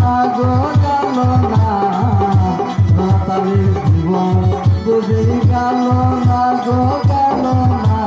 না গো গেল না মাতালের জীবন বুঝে গেল গো গেল না